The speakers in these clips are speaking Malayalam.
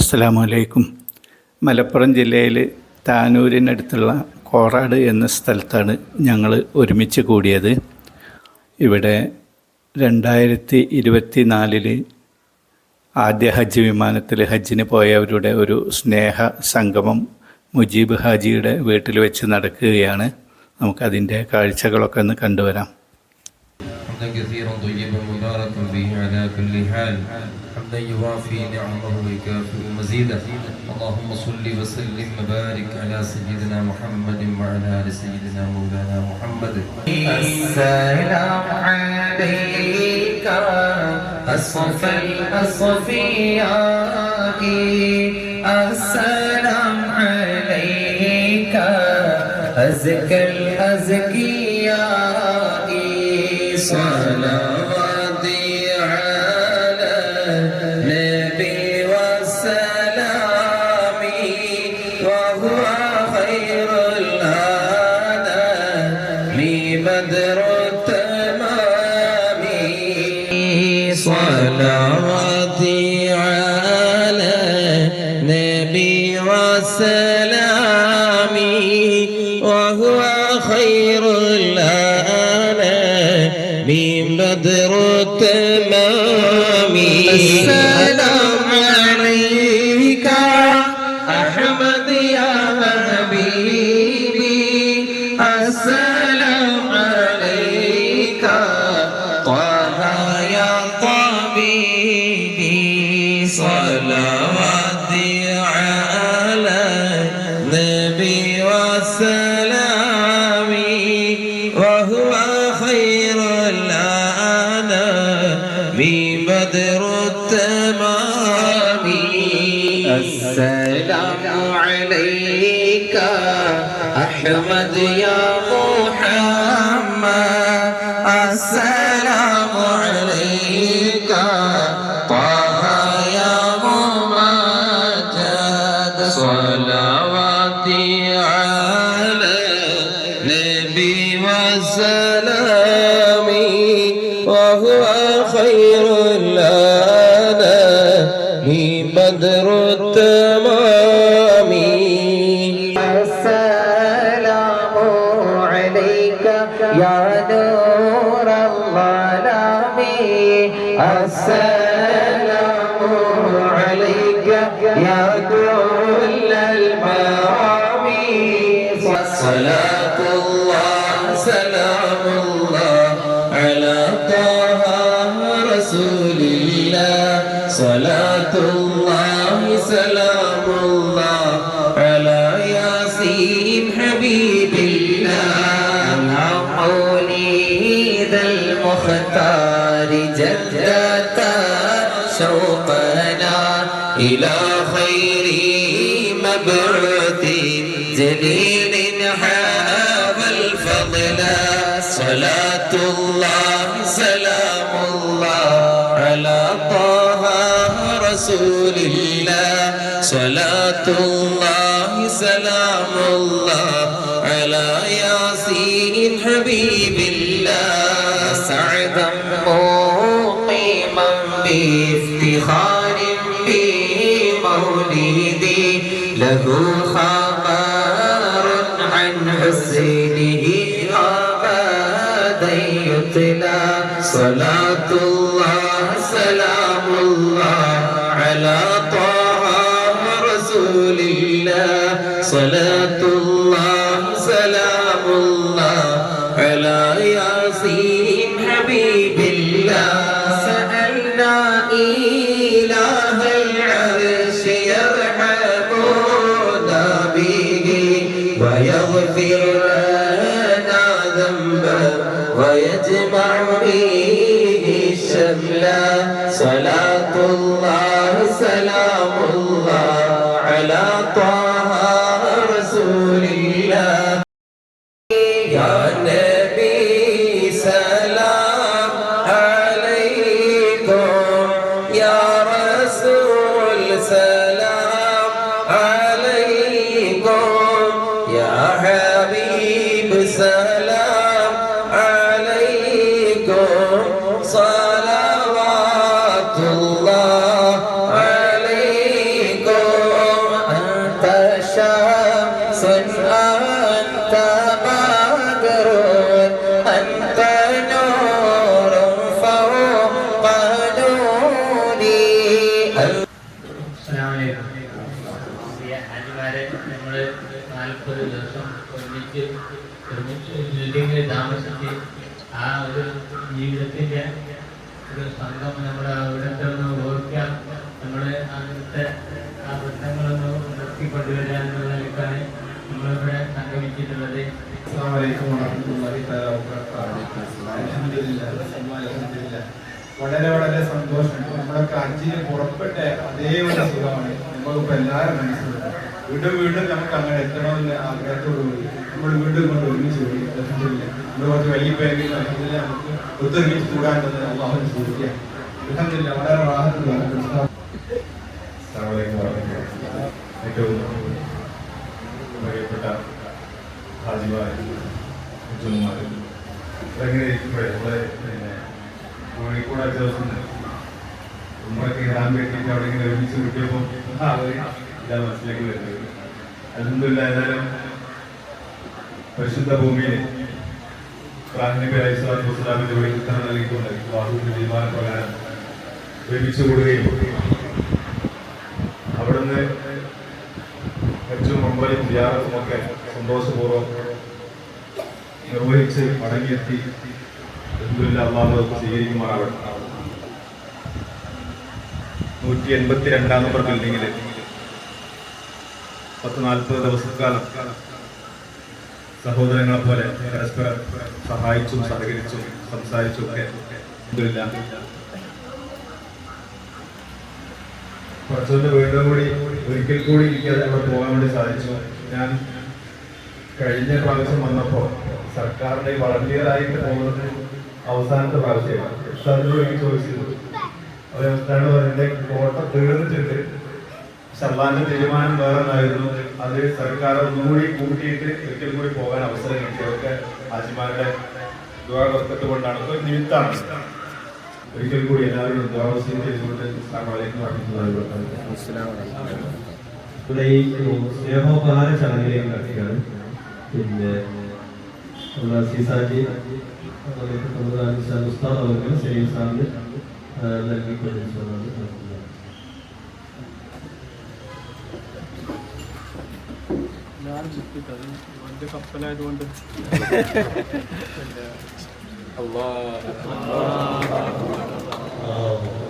അസ്സലാമലൈക്കും. മലപ്പുറം ജില്ലയിൽ താനൂരിനടുത്തുള്ള കോറാട് എന്ന സ്ഥലത്താണ് ഞങ്ങൾ ഒരുമിച്ച് കൂടിയത്. ഇവിടെ രണ്ടായിരത്തി ഇരുപത്തി നാലിൽ ആദ്യ ഹജ്ജ് വിമാനത്തിൽ ഹജ്ജിന് പോയവരുടെ ഒരു സ്നേഹ സംഗമം മുജീബ് ഹാജിയുടെ വീട്ടിൽ വെച്ച് നടക്കുകയാണ്. നമുക്കതിന്റെ കാഴ്ചകളൊക്കെ ഒന്ന് കണ്ടുവരാം. حمدا كثيرا طيبا مباركا به على كل حال. حمدا يوافي نعمه ويكافئ مزيدا اللهم صل وسلم وبارك على سيدنا محمد وعلى آل سيدنا مولانا محمد. السلام عليك أصف الأصفياء. السلام عليك أزكى الأزكياء. صلواتي على النبي والسلام وهو خير التمام. على النبي والسلام. عليك. أحمد يا محمد السلام عليك. طه يا ممجد صلواتي على النبي والسلام وهو خير الأنام بدر التمام إلى خير مبعوث جليل حاب الفضل. صلاة الله سلام الله على طه رسول الله. صلاة الله سلام الله على ياسين حبيب الله. سعدا مقيما بإفتخار له خبر عن حسنه أبدا يطلع صلاة الله سلام الله على طه رسول الله. صلاة الله سلام الله على طه رسول الله. يا نبي سلام عليكم. يا رسول سلام عليكم. يا حبيب سلام عليكم. صلوات നാൽപ്പത് ദിവസം ഒരുമിച്ച് ഒരുമിച്ച് ബിൽഡിങ്ങിൽ താമസിച്ച് ആ ഒരു ജീവിതത്തിന്റെ ഒരു സംഘം നമ്മുടെ അവിടുത്തെ ഒന്ന് ഓർക്കാം നമ്മുടെ അന്നത്തെ ആ പ്രശ്നങ്ങളൊന്ന് നിർത്തിക്കൊണ്ടുവരിക എന്നുള്ള നിലക്കാണ് നമ്മളിവിടെ സംഗമിച്ചിട്ടുള്ളത്. വളരെ വളരെ സന്തോഷം. നമ്മളൊക്കെ അഞ്ചിന് പുറപ്പെട്ട അതേ ഒരു സുഖമാണ് നമ്മളിപ്പോ എല്ലാവരും മനസ്സിലുണ്ട് വീണ്ടും വീണ്ടും നമുക്ക് അങ്ങനെ എത്തണമെന്ന് ആഗ്രഹത്തോടു കൂടി നമ്മൾ വീണ്ടും കൊണ്ട് ഒരുമിച്ച് പോയി അലഹമില്ല നമ്മൾ കുറച്ച് വലിയ പേരിൽ അലഹമില്ല നമുക്ക് ഒത്തൊരുമിച്ച് കൂടാൻ തന്നെ അള്ളാഹു സൂചിക്കാം അൽഹംദുലില്ലാഹ് വളരെ റാഹത്തുള്ള. ഏറ്റവും പ്രിയപ്പെട്ട ഹാജിമാരും ഉജ്ജന്മാർ ഇതെങ്ങനെ നമ്മളെ കോഴിക്കോട് ദിവസം നമ്മളൊക്കെ ഇടാൻ വേണ്ടിയിട്ട് അവിടെ ഇങ്ങനെ ഒരുമിച്ച് കിട്ടിയപ്പോൾ ഒരു മനസ്സിലേക്ക് വരുന്നത്. അലഹമില്ല ഏതായാലും പരിശുദ്ധ ഭൂമിയിൽ അലൈഹി സ്വലാത്തു വസ്സലാമിന്റെ ഉത്തരം നൽകിക്കൊണ്ട് ബാഹുവിന്റെ തീരുമാനപ്രകാരം ഒരുമിച്ച് കൂടുകയും അവിടുന്ന് ഹജ്ജും ഒമ്പതും സിയാറത്തും ഒക്കെ സന്തോഷപൂർവം നിർവഹിച്ച് മടങ്ങിയെത്തി. അത് സ്വീകരിക്കുമാറാവട്ടെ. നൂറ്റി എൺപത്തി രണ്ടാം നമ്പർ ബിൽഡിങ്ങിൽ പത്ത് നാൽപ്പത് ദിവസക്കാലം സഹോദരങ്ങളെ പോലെ പരസ്പരം സഹായിച്ചും സഹകരിച്ചും സംസാരിച്ചും ഒക്കെ കുറച്ചൊന്ന് വീണ്ടും കൂടി ഒരിക്കൽ കൂടി ഇരിക്കാതെ അവിടെ പോകാൻ വേണ്ടി സാധിച്ചു. ഞാൻ കഴിഞ്ഞ പ്രാവശ്യം വന്നപ്പോൾ സർക്കാരിന്റെ വളണ്ടിയറായിട്ട് പോകുന്നത് അവസാനത്തെ പ്രാവശ്യമാണ്. ഉസ്താദിനോട് ചോദിച്ചത് ഉസ്താദ് പറഞ്ഞ കോട്ട തീർന്നിട്ടുണ്ട്. ഷർലാന്റെ തീരുമാനം വേറെ ഒന്നായിരുന്നു അത് സർക്കാർ ഒന്നുകൂടി കൂട്ടിയിട്ട് ഒരിക്കൽ കൂടി പോകാൻ അവസരം കിട്ടി അതൊക്കെ ഹാജിമാരുടെ ദുവാ വർക്കത്ത് കൊണ്ടാണ്. ഒരു നിമിത്താണ് ഒരിക്കൽ കൂടി എല്ലാവരും ദുരാവസ്ഥയും ചെയ്തുകൊണ്ട് സ്നേഹോപഹാര ചടങ്ങിലേക്ക് കടക്കുകയാണ് പിന്നെ സീസാജി ഉസ്താദ് അവർക്ക് സലീം സാറിന് നൽകിക്കൊണ്ടിരിക്കുന്നതാണ് നടത്തുന്നത് ഉസ്താദ്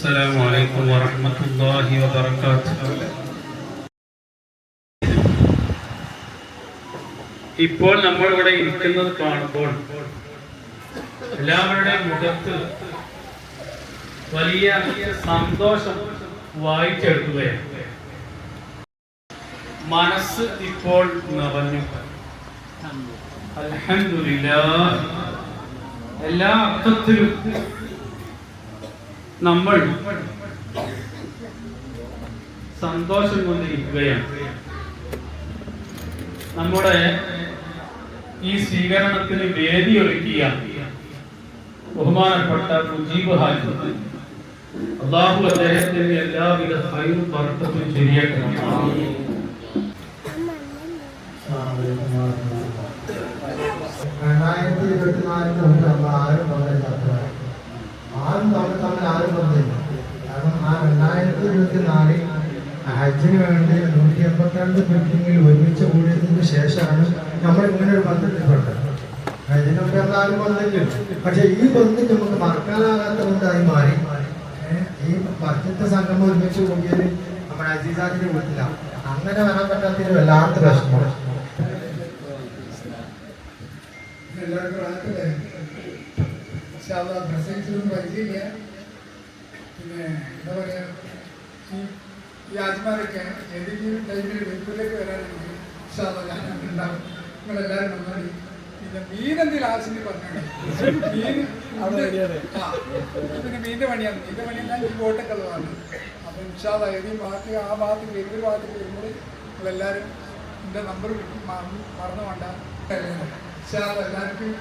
السلام عليكم ورحمة الله وبركاته ഇപ്പോൾ നമ്മൾ ഇവിടെ ഇരിക്കുന്നത് കാണുമ്പോൾ എല്ലാവരുടെയും മുഖത്ത് വലിയ സന്തോഷം വായിച്ചെടുക്കുകയാണ് മനസ്സ് ഇപ്പോൾ നിറഞ്ഞു അൽഹംദുലില്ലാ എല്ലാ അർത്ഥത്തിലും നമ്മൾ സന്തോഷം കൊണ്ടിരിക്കുകയാണ്. നമ്മുടെ ഈ സ്വീകരണത്തിന് വേദി ഒരുക്കിയ ബഹുമാനപ്പെട്ട മുജീബ് ഹാജി അള്ളാഹു അദ്ദേഹത്തിന് എല്ലാവിധ ഹൈറും പറത്തും ശരിയാക്കണം. രണ്ടായിരത്തി ഇരുപത്തിനാലിന് നമുക്ക് ആരും പങ്കെടുക്കാത്ത ആരും തമ്മിൽ തമ്മിൽ ആരും ബന്ധമില്ല കാരണം ആ രണ്ടായിരത്തി ഇരുപത്തി നാലിൽ ഹജ്ജിന് വേണ്ടി നൂറ്റി എൺപത്തിരണ്ട് ബിൽഡിങ്ങിൽ ഒരുമിച്ച് കൂടിയതിന് ശേഷമാണ് നമ്മൾ ഇങ്ങനെ ഒരു ബന്ധത്തിൽപ്പെട്ടത് നമ്മൾ ആരും ബന്ധമില്ല പക്ഷെ ഈ ബന്ധം നമുക്ക് മറക്കാനാകാത്ത ബന്ധമായി മാറി. ഈ വർഷത്തെ സംഘം ഒരുമിച്ച് കൂടിയത് നമ്മുടെ അജീസാജിന്റെ വീട്ടിലാണ് അങ്ങനെ വരാൻ പറ്റാത്തതിന് വല്ലാത്ത പ്രശ്നമാണ് എല്ലാവർക്കും പ്രസംഗിച്ചൊന്നും പരിചയമില്ല. പിന്നെ എന്താ പറയുക ഈ ആജ്മാരൊക്കെ ഏതെങ്കിലും ടൈമിൽ ഇൻഷാല്ലാ ഞാൻ ഉണ്ടാവും നിങ്ങളെല്ലാവരും നന്നായി പിന്നെ മീൻ എന്തെങ്കിലും ആവശ്യം പറഞ്ഞു മീൻ പിന്നെ മീനിന്റെ പണിയാണ്. മീന്റെ പണി എന്നാൽ ഈ ബോട്ടൊക്കെ ഉള്ളതാണ്. അപ്പൊ ഇൻഷാല്ല ഏതെങ്കിലും ഭാഗത്ത് ആ ഭാഗത്ത് ഏതൊരു ഭാഗത്ത് വരുമ്പോൾ നിങ്ങളെല്ലാവരും എന്റെ നമ്പർ മറന്നു വേണ്ട ഇൻഷാല്ല എല്ലാവർക്കും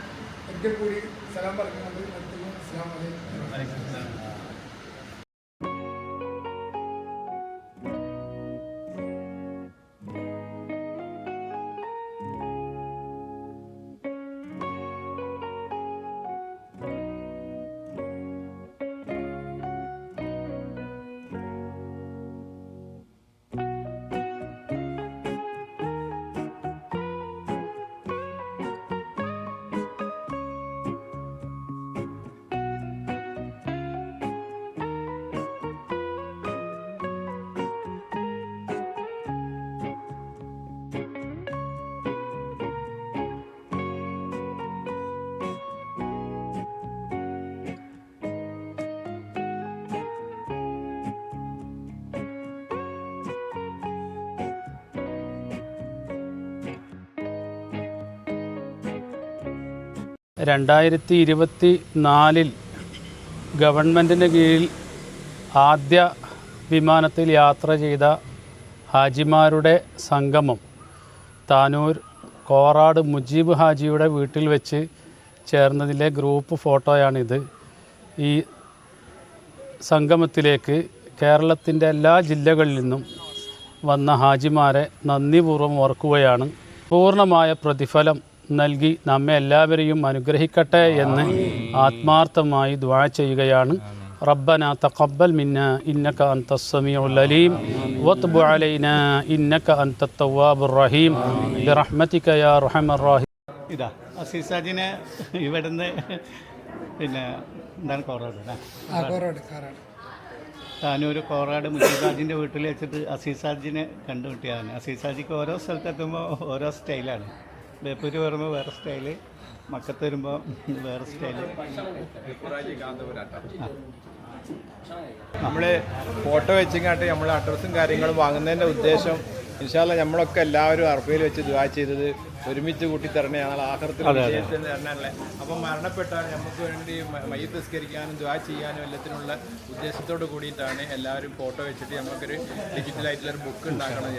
ഒരിക്കൽ കൂടി സലാം പറയുന്നത് നിർത്തുന്നു അസ്സാം വലൈക്കും. രണ്ടായിരത്തി ഇരുപത്തി നാലിൽ ഗവൺമെന്റിന് കീഴിൽ ആദ്യ വിമാനത്തിൽ യാത്ര ചെയ്ത ഹാജിമാരുടെ സംഗമം താനൂർ കോറാട് മുജീബ് ഹാജിയുടെ വീട്ടിൽ വെച്ച് ചേർന്നതിലെ ഗ്രൂപ്പ് ഫോട്ടോയാണിത്. ഈ സംഗമത്തിലേക്ക് കേരളത്തിന്റെ എല്ലാ ജില്ലകളിൽ നിന്നും വന്ന ഹാജിമാരെ നന്ദിപൂർവം ഓർക്കുകയാണ്. പൂർണമായ പ്രതിഫലം നൽകി നമ്മെ എല്ലാവരെയും അനുഗ്രഹിക്കട്ടെ എന്ന് ആത്മാർത്ഥമായി ദ്വാ ചെയ്യുകയാണ്. റബ്ബന തഖബ്ബൽ മിന്ന ഇന്നക അൻത സമീഉൽ അലീം. വത്ബ് അലൈന ഇന്നക അൻത തവ്വാബുർ റഹീം. ബിറഹ്മതിക യാ അർഹമർ റഹീം. ഇതാ അസീസാജിനെ ഇവിടുന്ന് പിന്നെ എന്താണ് കോറാട് ആ കോറാട് മുസീസാജിന്റെ വീട്ടിൽ വെച്ചിട്ട് അസീസാജിനെ കണ്ടുമുട്ടിയാണ് അസീസാജിക്ക് ഓരോ സ്ഥലത്തെത്തുമ്പോൾ ഓരോ സ്റ്റൈലാണ്. ബേപ്പൂര് വരുമ്പോൾ വേറെ സ്റ്റൈൽ മക്കത്ത് വരുമ്പോൾ വേറെ സ്റ്റൈൽ. നമ്മൾ ഫോട്ടോ വെച്ചിങ്ങാട്ട് നമ്മൾ അഡ്രസ്സും കാര്യങ്ങളും വാങ്ങുന്നതിന്റെ ഉദ്ദേശം ഇൻഷാല്ല നമ്മളൊക്കെ എല്ലാവരും അർഫയിൽ വെച്ച് ദുവാ ചെയ്തത് ഒരുമിച്ച് കൂട്ടി തരണേ ഞങ്ങൾ ആഹൃത്തിൽ തരണല്ലേ? അപ്പം മരണപ്പെട്ടാൽ നമുക്ക് വേണ്ടി മയ്യ തസ്കരിക്കാനും ദ്വാ ചെയ്യാനും എല്ലാത്തിനുള്ള ഉദ്ദേശത്തോട് കൂടിയിട്ടാണ് എല്ലാവരും ഫോട്ടോ വെച്ചിട്ട് നമുക്കൊരു ഡിജിറ്റലായിട്ടുള്ള ഒരു ബുക്ക് ഉണ്ടാക്കണം